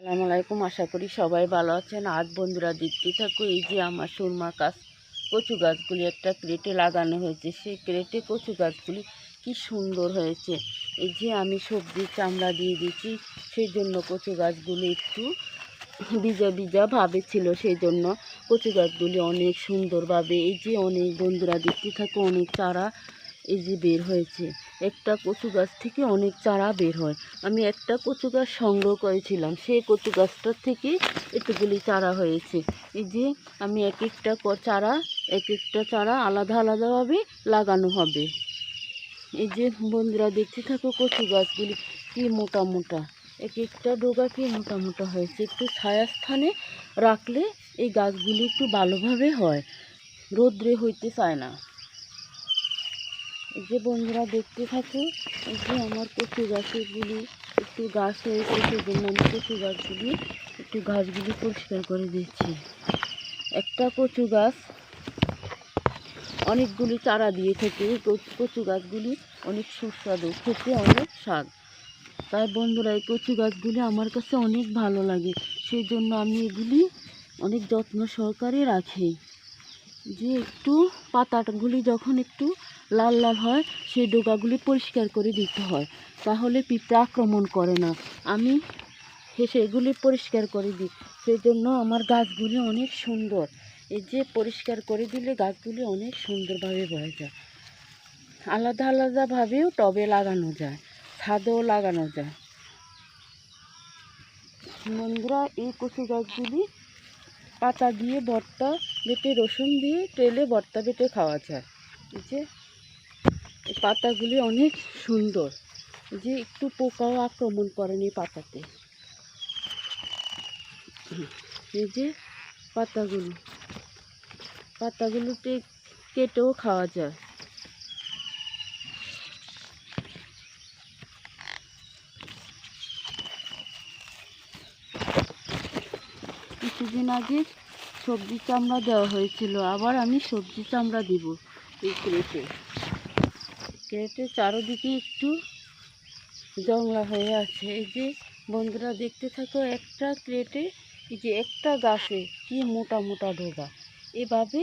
আসসালামু আলাইকুম। আশা করি সবাই ভালো আছেন। আজ বন্ধুরা দেখতে থাকো, এই যে আমার সুরমা গাছ, কচু গাছগুলি একটা ক্রেটে লাগানো হয়েছে। সেই ক্রেটে কচু গাছগুলি কি সুন্দর হয়েছে। এই যে আমি সবজির চামড়া দিয়ে দিয়েছি সেই জন্য কচু গাছগুলি একটু ভিজা ভিজা ভাবে ছিল সেই জন্য কচু গাছগুলি অনেক সুন্দরভাবে, এই যে অনেক বন্ধুরা দেখতে থাকো, অনেক চারা এই যে বের হয়েছে, একটা কচু গাছ থেকে অনেক চারা বের হয়। আমি একটা কচু গাছ সংগ্রহ করেছিলাম সেই কচু গাছটার থেকে এতগুলি চারা হয়েছে। এই যে আমি এক একটা চারা, এক একটা চারা আলাদা আলাদাভাবে লাগানো হবে। এই যে বন্ধুরা দেখতে থাকো কচু গাছগুলি কি মোটা মোটা। এক একটা ডোগা কি মোটা মোটা হয়েছে। একটু ছায়া স্থানে রাখলে এই গাছগুলি একটু ভালোভাবে হয়। রোদ্রে হইতে চায় না। যে বন্ধুরা দেখতে থাকে যে আমার কচু গাছগুলি, একটু গাছ হয়েছে সেই জন্য আমি কচু গাছগুলি, একটু গাছগুলি পরিষ্কার করে দিচ্ছি। একটা কচু গাছ, অনেকগুলি চারা দিয়ে থাকে। কচু গাছগুলি অনেক সুস্বাদু, খেতে অনেক স্বাদ। তাই বন্ধুরা, এই কচু গাছগুলি আমার কাছে অনেক ভালো লাগে। সেই জন্য আমি এগুলি অনেক যত্ন সহকারে রাখি। যে একটু পাতাগুলি যখন একটু লাল লাল হয়, সেই ডোকাগুলি পরিষ্কার করে দিতে হয়। তাহলে পিঁপড়া আক্রমণ করে না। আমি সেগুলি পরিষ্কার করে দিই। সেই জন্য আমার গাছগুলি অনেক সুন্দর। এই যে পরিষ্কার করে দিলে গাছগুলি অনেক সুন্দরভাবে বয়ে যায়। আলাদা আলাদাভাবেও টবে লাগানো যায়, ছাদেও লাগানো যায়। বন্ধুরা, এই কচু গাছগুলি পাতা দিয়ে, ভর্তা বেটে, রসুন দিয়ে, তেলে ভর্তা বেটে খাওয়া যায়। এই যে পাতাগুলি অনেক সুন্দর। যে একটু পোকাও আক্রমণ করেনি পাতাতে। এই যে পাতাগুলো। পাতাগুলোতে কেটেও খাওয়া যায়। কিছুদিন আগে সবজি চামড়া দেওয়া হয়েছিল, আবার আমি সবজি চামড়া দিব এই ক্রেটে চারোদিকে একটু জংলা হয়ে আছে। এই যে বন্ধুরা দেখতে থাকো, একটা ক্রেটে, এই যে একটা গাছে কি মোটা মোটা ডোগা। এভাবে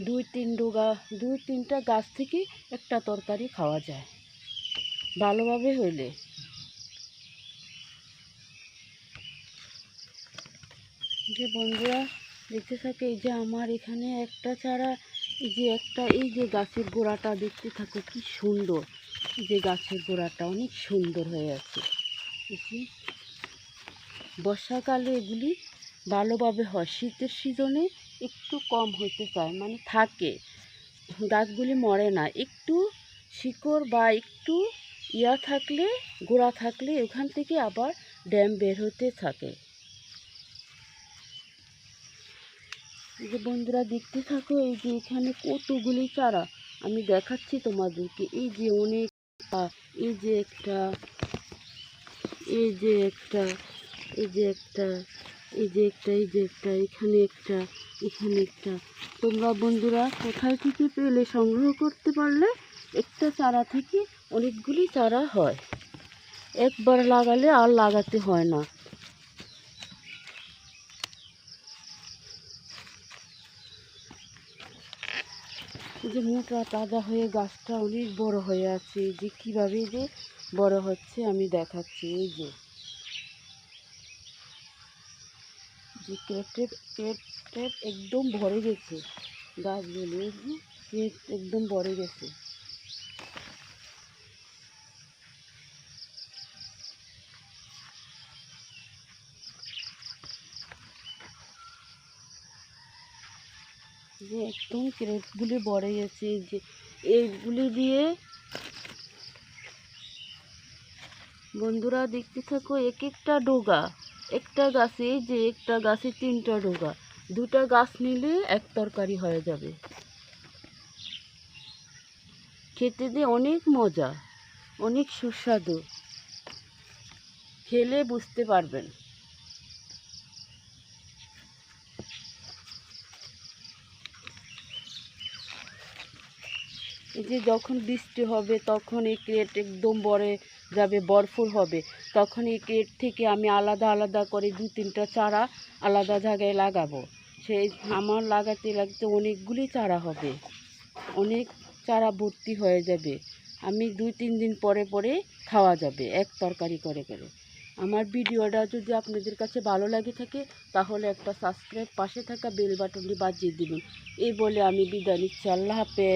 দুই তিন ডোগা, দুই তিনটা গাছ থেকে একটা তরকারি খাওয়া যায়। ভালোভাবে হইলে। যে বন্ধুরা দেখতে থাকে, এই যে আমার এখানে একটা চারা এই যে একটা, এই যে গাছের গোড়াটা দেখতে থাকো, কি সুন্দর। যে গাছের গোড়াটা অনেক সুন্দর হয়ে আছে। বর্ষাকালে এগুলি ভালোভাবে হয়। শীতের সিজনে একটু কম হতে চায় মানে থাকে। গাছগুলি মরে না। একটু শিকড় বা একটু ইয়া থাকলে, গোড়া থাকলে ওখান থেকে আবার ড্যাম বের হতে থাকে। এই যে বন্ধুরা দেখতে থাকো, এই যে এখানে কতগুলি চারা। আমি দেখাচ্ছি তোমাদেরকে। এই যে অনেক এই যে একটা, এই যে একটা, এই যে একটা, এই যে একটা, এই যে একটা, এখানে একটা এখানে একটা। তোমরা বন্ধুরা কোথায় থেকে পেলে সংগ্রহ করতে পারলে একটা চারা থেকে অনেকগুলি চারা হয়। একবার লাগালে আর লাগাতে হয় না। যে মোটা তাজা হয়ে গাছটা অনেক বড় হয়ে আছে যে কীভাবে যে বড় হচ্ছে আমি দেখাচ্ছি, এই যে। যে কেটে ক্রেটে একদম ভরে গেছে গাছগুলো যে একদম ভরে গেছে। যে একদম ক্রেটগুলি ভরে গেছে যে এইগুলি দিয়ে। বন্ধুরা, দেখতে থাকো, এক একটা ডোগা, একটা গাছে যে একটা গাছে তিনটা ডোগা, দুটা গাছ নিলে এক তরকারি হয়ে যাবে। খেতে দিয়ে অনেক মজা, অনেক সুস্বাদু, খেলে বুঝতে পারবেন। যে যখন বৃষ্টি হবে, তখন এই ক্রেট একদম ভরে যাবে, বরফুল হবে। তখন এই ক্রেট থেকে আমি আলাদা আলাদা করে দু তিনটা চারা আলাদা জায়গায় লাগাবো। সেই আমার লাগাতে লাগতে অনেকগুলি চারা হবে। অনেক চারা ভর্তি হয়ে যাবে। আমি দুই তিন দিন পরে পরে খাওয়া যাবে, এক তরকারি করে করে। আমার ভিডিওটা যদি আপনাদের কাছে ভালো লাগে থাকে, তাহলে একটা সাবস্ক্রাইব পাশে থাকা বেল বাটনটি বাজিয়ে দিবেন। এই বলে আমি বিদায় নিচ্ছি। আল্লাহ হাফেজ।